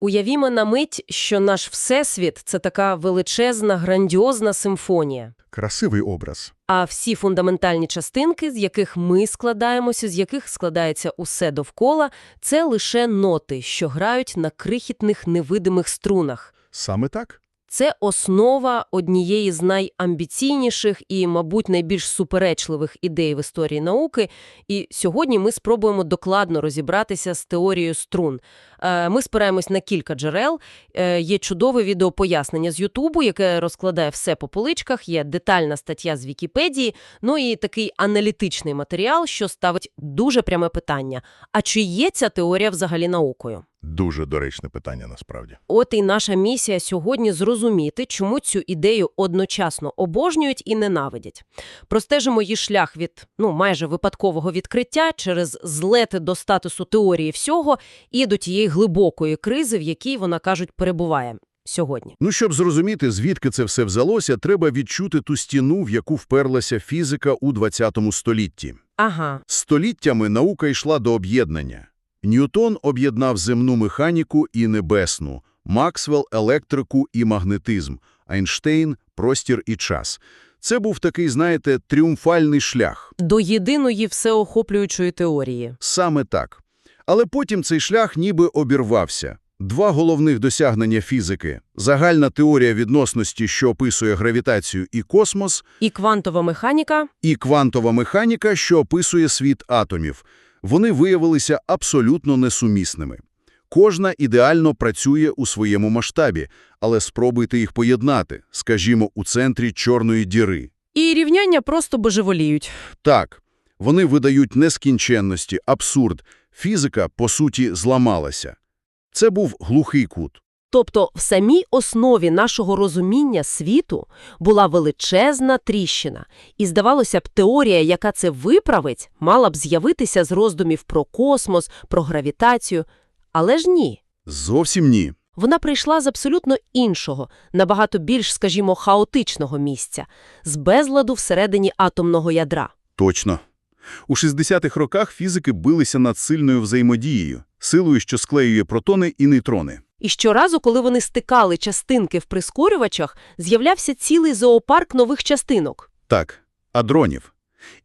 Уявімо на мить, що наш Всесвіт – це така величезна, грандіозна симфонія. Красивий образ. А всі фундаментальні частинки, з яких ми складаємося, з яких складається усе довкола, це лише ноти, що грають на крихітних невидимих струнах. Саме так? Це основа однієї з найамбіційніших і, мабуть, найбільш суперечливих ідей в історії науки. І сьогодні ми спробуємо докладно розібратися з теорією струн. Е, Ми спираємось на кілька джерел. Е, Є чудове відеопояснення з Ютубу, яке розкладає все по поличках, є детальна стаття з Вікіпедії, ну і такий аналітичний матеріал, що ставить дуже пряме питання. А чи є ця теорія взагалі наукою? Дуже доречне питання насправді. От і наша місія сьогодні зрозуміти, чому цю ідею одночасно обожнюють і ненавидять. Простежимо її шлях від ну майже випадкового відкриття через злети до статусу теорії всього і до тієї глибокої кризи, в якій вона кажуть перебуває сьогодні. Ну, щоб зрозуміти, звідки це все взялося, треба відчути ту стіну, в яку вперлася фізика у 20 столітті. Ага, Століттями наука йшла до об'єднання. Ньютон об'єднав земну механіку і небесну, Максвелл – електрику і магнетизм, Айнштейн – простір і час. Це був такий, знаєте, тріумфальний шлях. до єдиної всеохоплюючої теорії. Саме так. Але потім цей шлях ніби обірвався. Два головних досягнення фізики – загальна теорія відносності, що описує гравітацію і космос, І квантова механіка і квантова механіка, що описує світ атомів. Вони виявилися абсолютно несумісними. Кожна ідеально працює у своєму масштабі, але спробуйте їх поєднати, скажімо, у центрі чорної діри. і рівняння просто божеволіють. Так, вони видають нескінченності, абсурд. Фізика, по суті, зламалася. Це був глухий кут. Тобто в самій основі нашого розуміння світу була величезна тріщина. І, здавалося б, теорія, яка це виправить, мала б з'явитися з роздумів про космос, про гравітацію. Але ж ні. Зовсім ні. Вона прийшла з абсолютно іншого, набагато більш, скажімо, хаотичного місця, з безладу всередині атомного ядра. Точно. У 60-х роках фізики билися над сильною взаємодією, силою, що склеює протони і нейтрони. І щоразу, коли вони стикали частинки в прискорювачах, з'являвся цілий зоопарк нових частинок. Так, адронів.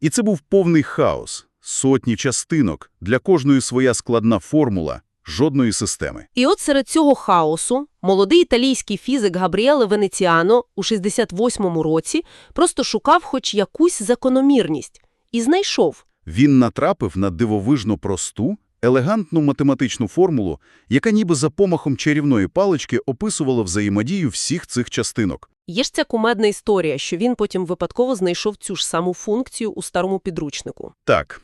І це був повний хаос. Сотні частинок, для кожної своя складна формула, жодної системи. І от серед цього хаосу молодий італійський фізик Габріеле Венеціано у 68-му році просто шукав хоч якусь закономірність. І знайшов. Він натрапив на дивовижно просту, елегантну математичну формулу, яка ніби за помахом чарівної палички описувала взаємодію всіх цих частинок. Є ж ця кумедна історія, що він потім випадково знайшов цю ж саму функцію у старому підручнику. Так.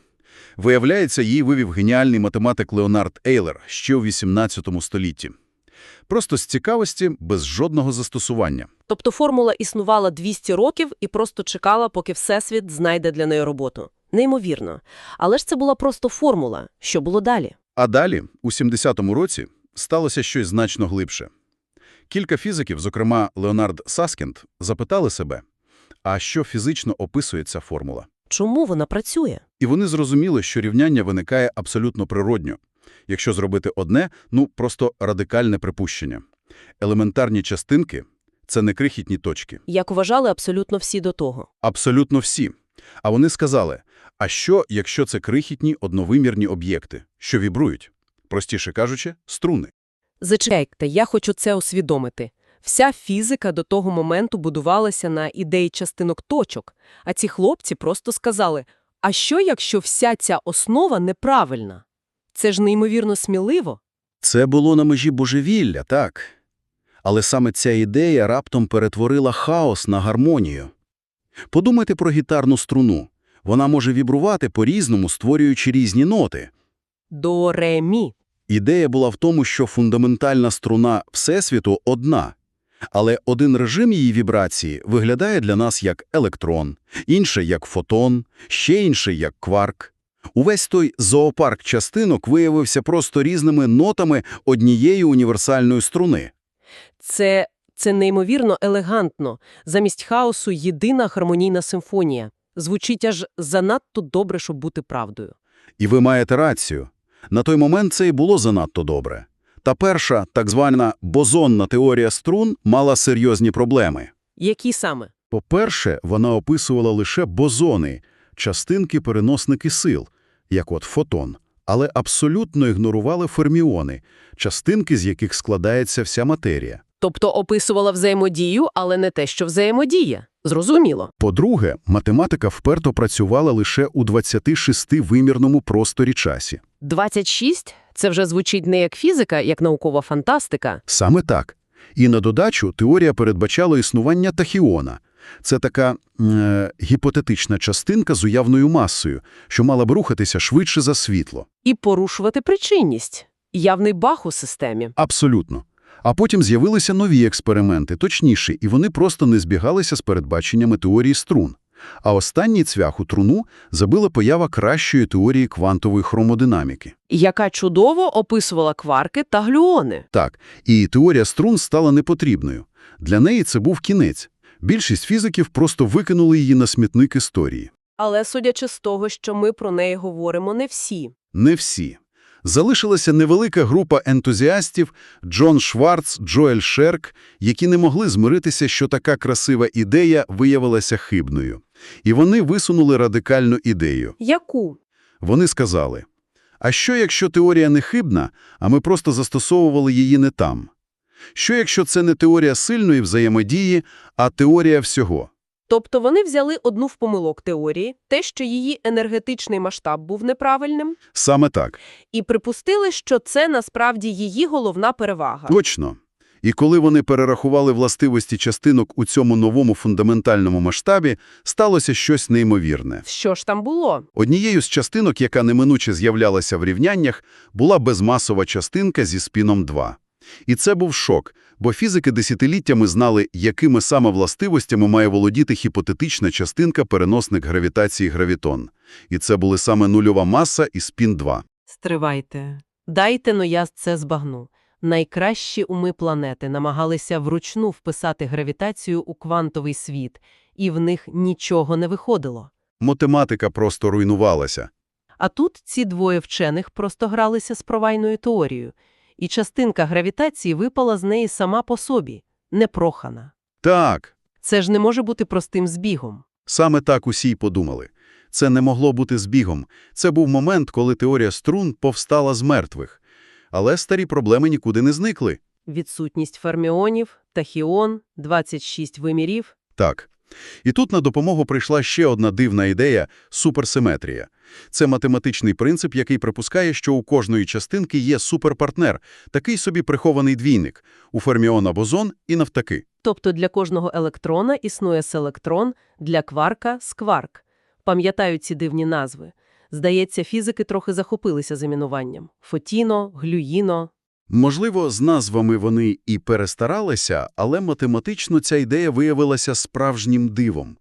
Виявляється, її вивів геніальний математик Леонард Ейлер ще у 18 столітті. Просто з цікавості, без жодного застосування. Тобто формула існувала 200 років і просто чекала, поки Всесвіт знайде для неї роботу. Неймовірно. Але ж це була просто формула. Що було далі? А далі, у 70-му році, сталося щось значно глибше. Кілька фізиків, зокрема Леонард Саскінд, запитали себе, а що фізично описує ця формула? Чому вона працює? І вони зрозуміли, що рівняння виникає абсолютно природньо. Якщо зробити одне, ну просто радикальне припущення. Елементарні частинки – це не крихітні точки. Як вважали абсолютно всі до того. Абсолютно всі. А вони сказали, а що, якщо це крихітні одновимірні об'єкти, що вібрують? Простіше кажучи, струни. Зачекайте, я хочу це усвідомити. Вся фізика до того моменту будувалася на ідеї частинок точок, а ці хлопці просто сказали, а що, якщо вся ця основа неправильна? Це ж неймовірно сміливо. Це було на межі божевілля, так. Але саме ця ідея раптом перетворила хаос на гармонію. Подумайте про гітарну струну. Вона може вібрувати по-різному, створюючи різні ноти. До ре мі. Ідея була в тому, що фундаментальна струна Всесвіту одна, але один режим її вібрації виглядає для нас як електрон, інший – як фотон, ще інший – як кварк. Увесь той зоопарк частинок виявився просто різними нотами однієї універсальної струни. Це, це неймовірно елегантно. Замість хаосу єдина гармонійна симфонія. Звучить аж занадто добре, щоб бути правдою. І ви маєте рацію. На той момент це і було занадто добре. Та перша, так звана бозонна теорія струн, мала серйозні проблеми. Які саме? По-перше, вона описувала лише бозони, частинки-переносники сил, як от фотон, але абсолютно ігнорували ферміони, частинки, з яких складається вся матерія. Тобто описувала взаємодію, але не те, що взаємодіє. Зрозуміло. По-друге, математика вперто працювала лише у 26-вимірному просторі часі. 26 – це вже звучить не як фізика, як наукова фантастика. Саме так. І на додачу теорія передбачала існування тахіона. Це така е, гіпотетична частинка з уявною масою, що мала б рухатися швидше за світло. І порушувати причинність. Явний бах у системі. Абсолютно. А потім з'явилися нові експерименти, точніші, і вони просто не збігалися з передбаченнями теорії струн. А останній цвях у труну забила поява кращої теорії квантової хромодинаміки. Яка чудово описувала кварки та глюони. Так, і теорія струн стала непотрібною. Для неї це був кінець. Більшість фізиків просто викинули її на смітник історії. Але судячи з того, що ми про неї говоримо, не всі. Не всі. Залишилася невелика група ентузіастів Джон Шварц, Джоель Шерк, які не могли змиритися, що така красива ідея виявилася хибною. І вони висунули радикальну ідею. Яку? Вони сказали, а що якщо теорія не хибна, а ми просто застосовували її не там? Що якщо це не теорія сильної взаємодії, а теорія всього? Тобто вони взяли одну в помилок теорії, те, що її енергетичний масштаб був неправильним, Саме так. і припустили, що це насправді її головна перевага. Точно. І коли вони перерахували властивості частинок у цьому новому фундаментальному масштабі, сталося щось неймовірне. Що ж там було? Однією з частинок, яка неминуче з'являлася в рівняннях, була безмасова частинка зі спіном 2. І це був шок, бо фізики десятиліттями знали, якими саме властивостями має володіти гіпотетична частинка-переносник гравітації гравітон. І це були саме нульова маса і спін 2. Стривайте. Дайте, но я це збагну. Найкращі уми планети намагалися вручну вписати гравітацію у квантовий світ, і в них нічого не виходило. Математика просто руйнувалася. А тут ці двоє вчених просто гралися з провайною теорією, і частинка гравітації випала з неї сама по собі, непрохана. Так, Це ж не може бути простим збігом. Саме так усі й подумали. Це не могло бути збігом. Це був момент, коли теорія струн повстала з мертвих. Але старі проблеми нікуди не зникли. Відсутність ферміонів, тахіон, 26 вимірів. Так. І тут на допомогу прийшла ще одна дивна ідея – суперсиметрія. Це математичний принцип, який припускає, що у кожної частинки є суперпартнер, такий собі прихований двійник, у ферміона бозон і навтаки. Тобто для кожного електрона існує селектрон, для кварка – скварк. Пам'ятаю ці дивні назви. Здається, фізики трохи захопилися замінуванням. Фотіно, глюїно. Можливо, з назвами вони і перестаралися, але математично ця ідея виявилася справжнім дивом.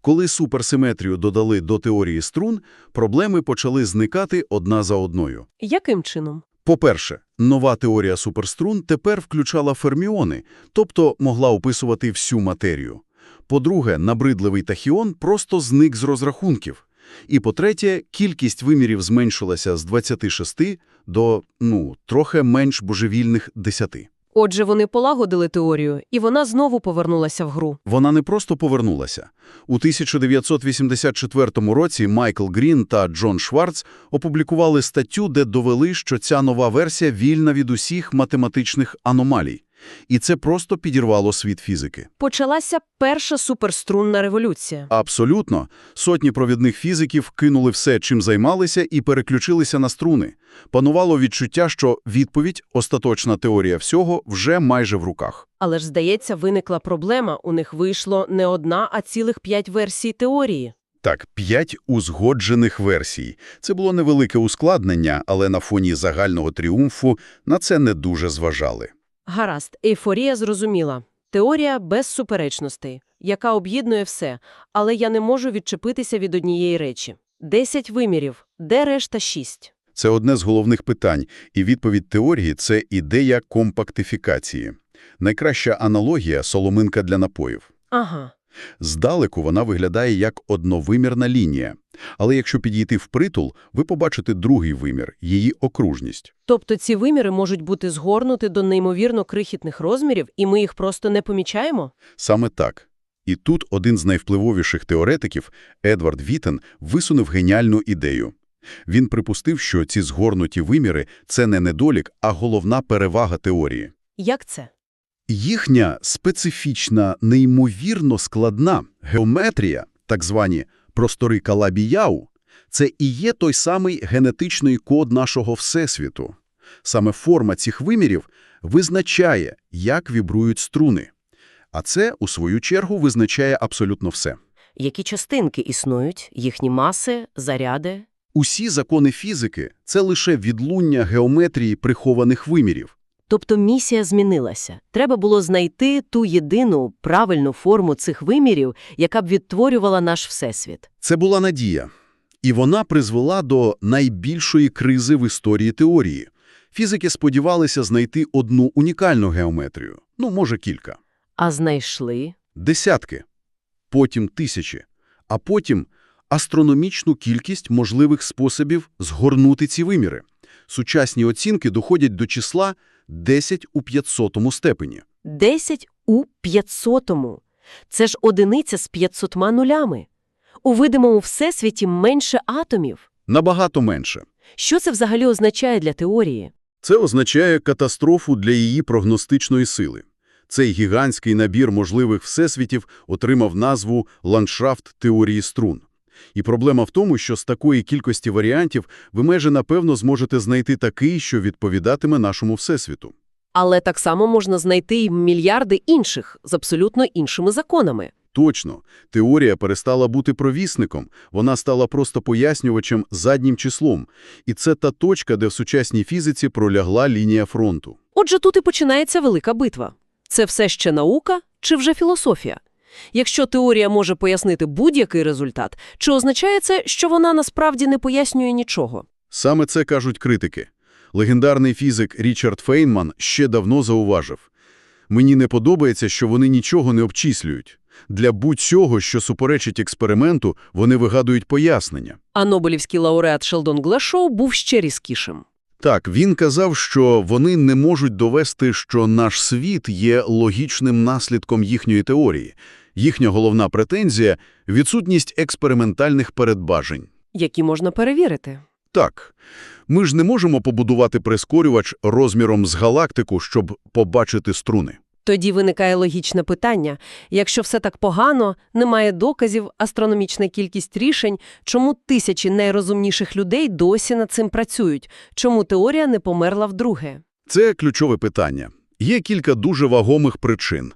Коли суперсиметрію додали до теорії струн, проблеми почали зникати одна за одною. Яким чином? По-перше, нова теорія суперструн тепер включала ферміони, тобто могла описувати всю матерію. По-друге, набридливий тахіон просто зник з розрахунків. І по-третє, кількість вимірів зменшилася з 26 до, ну, трохи менш божевільних 10. Отже, вони полагодили теорію, і вона знову повернулася в гру. Вона не просто повернулася. У 1984 році Майкл Грін та Джон Шварц опублікували статтю, де довели, що ця нова версія вільна від усіх математичних аномалій. І це просто підірвало світ фізики. Почалася перша суперструнна революція. Абсолютно. Сотні провідних фізиків кинули все, чим займалися, і переключилися на струни. Панувало відчуття, що відповідь, остаточна теорія всього, вже майже в руках. Але ж, здається, виникла проблема. У них вийшло не одна, а цілих п'ять версій теорії. Так, п'ять узгоджених версій. Це було невелике ускладнення, але на фоні загального тріумфу на це не дуже зважали. Гаразд, ейфорія зрозуміла. Теорія без суперечностей, яка об'єднує все, але я не можу відчепитися від однієї речі. Десять вимірів. Де решта шість? Це одне з головних питань, і відповідь теорії – це ідея компактифікації. Найкраща аналогія – соломинка для напоїв. Ага. Здалеку вона виглядає як одновимірна лінія. Але якщо підійти впритул, ви побачите другий вимір – її окружність. Тобто ці виміри можуть бути згорнуті до неймовірно крихітних розмірів, і ми їх просто не помічаємо? Саме так. І тут один з найвпливовіших теоретиків, Едвард Вітен, висунув геніальну ідею. Він припустив, що ці згорнуті виміри – це не недолік, а головна перевага теорії. Як це? Їхня специфічна, неймовірно складна геометрія, так звані простори Калабі-Яу, це і є той самий генетичний код нашого Всесвіту. Саме форма цих вимірів визначає, як вібрують струни. А це, у свою чергу, визначає абсолютно все. Які частинки існують, їхні маси, заряди? Усі закони фізики – це лише відлуння геометрії прихованих вимірів. Тобто місія змінилася. Треба було знайти ту єдину правильну форму цих вимірів, яка б відтворювала наш Всесвіт. Це була надія. І вона призвела до найбільшої кризи в історії теорії. Фізики сподівалися знайти одну унікальну геометрію. Ну, може, кілька. А знайшли? Десятки. Потім тисячі. А потім астрономічну кількість можливих способів згорнути ці виміри. Сучасні оцінки доходять до числа 10 у 500 степені. 10 у 500-му. Це ж одиниця з 500 нулями. У видимому всесвіті менше атомів. Набагато менше. Що це взагалі означає для теорії? Це означає катастрофу для її прогностичної сили. Цей гігантський набір можливих всесвітів отримав назву «ландшафт теорії струн». І проблема в тому, що з такої кількості варіантів ви майже напевно зможете знайти такий, що відповідатиме нашому всесвіту. Але так само можна знайти й мільярди інших з абсолютно іншими законами. Точно, теорія перестала бути провісником, вона стала просто пояснювачем заднім числом. І це та точка, де в сучасній фізиці пролягла лінія фронту. Отже, тут і починається велика битва. Це все ще наука чи вже філософія? Якщо теорія може пояснити будь-який результат, чи означає це, що вона насправді не пояснює нічого? Саме це кажуть критики. Легендарний фізик Річард Фейнман ще давно зауважив. Мені не подобається, що вони нічого не обчислюють. Для будь-чого, що суперечить експерименту, вони вигадують пояснення. А Нобелівський лауреат Шелдон Глашоу був ще різкішим. Так, він казав, що вони не можуть довести, що наш світ є логічним наслідком їхньої теорії. Їхня головна претензія – відсутність експериментальних передбажень. Які можна перевірити. Так, ми ж не можемо побудувати прискорювач розміром з галактику, щоб побачити струни. Тоді виникає логічне питання. Якщо все так погано, немає доказів, астрономічна кількість рішень, чому тисячі найрозумніших людей досі над цим працюють? Чому теорія не померла вдруге? Це ключове питання. Є кілька дуже вагомих причин.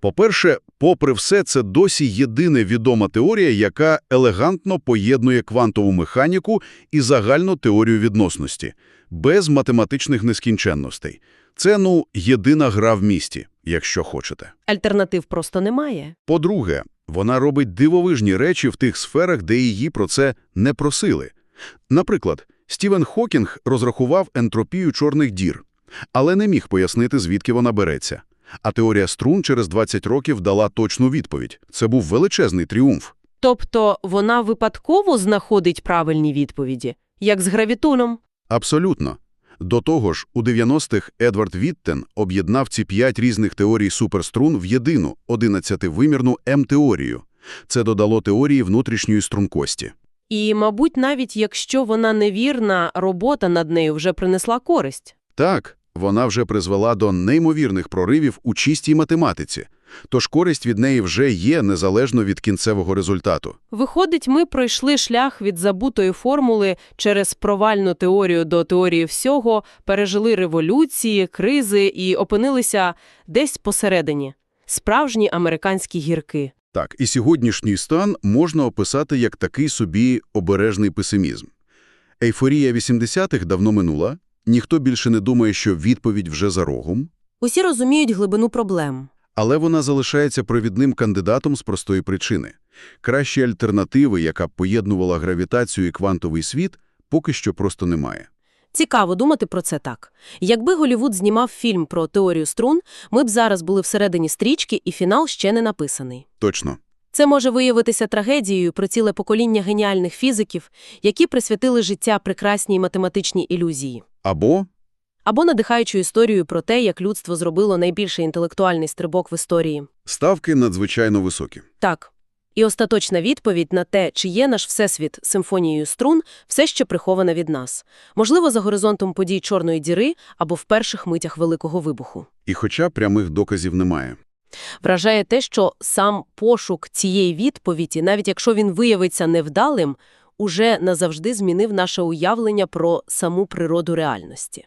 По-перше, попри все, це досі єдина відома теорія, яка елегантно поєднує квантову механіку і загальну теорію відносності, без математичних нескінченностей. Це, ну, єдина гра в місті, якщо хочете. Альтернатив просто немає. По-друге, вона робить дивовижні речі в тих сферах, де її про це не просили. Наприклад, Стівен Хокінг розрахував ентропію чорних дір, але не міг пояснити, звідки вона береться. А теорія струн через 20 років дала точну відповідь. Це був величезний тріумф. Тобто вона випадково знаходить правильні відповіді, як з гравітоном. Абсолютно. До того ж, у 90-х Едвард Віттен об'єднав ці п'ять різних теорій суперструн в єдину 11-вимірну М-теорію. Це додало теорії внутрішньої стрункості. І, мабуть, навіть якщо вона невірна, робота над нею вже принесла користь. Так, вона вже призвела до неймовірних проривів у чистій математиці. Тож користь від неї вже є незалежно від кінцевого результату. Виходить, ми пройшли шлях від забутої формули через провальну теорію до теорії всього, пережили революції, кризи і опинилися десь посередині. Справжні американські гірки. Так, і сьогоднішній стан можна описати як такий собі обережний песимізм. Ейфорія 80-х давно минула, ніхто більше не думає, що відповідь вже за рогом, Усі розуміють глибину проблем. але вона залишається провідним кандидатом з простої причини. Кращі альтернативи, яка б поєднувала гравітацію і квантовий світ, поки що просто немає. Цікаво думати про це так. Якби Голівуд знімав фільм про теорію струн, ми б зараз були всередині стрічки, і фінал ще не написаний. Точно. Це може виявитися трагедією про ціле покоління геніальних фізиків, які присвятили життя прекрасній математичній ілюзії. Або Або надихаючу історію про те, як людство зробило найбільший інтелектуальний стрибок в історії. ставки надзвичайно високі. Так. І остаточна відповідь на те, чи є наш всесвіт симфонією струн, все ще прихована від нас. Можливо, за горизонтом подій Чорної діри або в перших митях Великого вибуху. І хоча прямих доказів немає. Вражає те, що сам пошук цієї відповіді, навіть якщо він виявиться невдалим, уже назавжди змінив наше уявлення про саму природу реальності.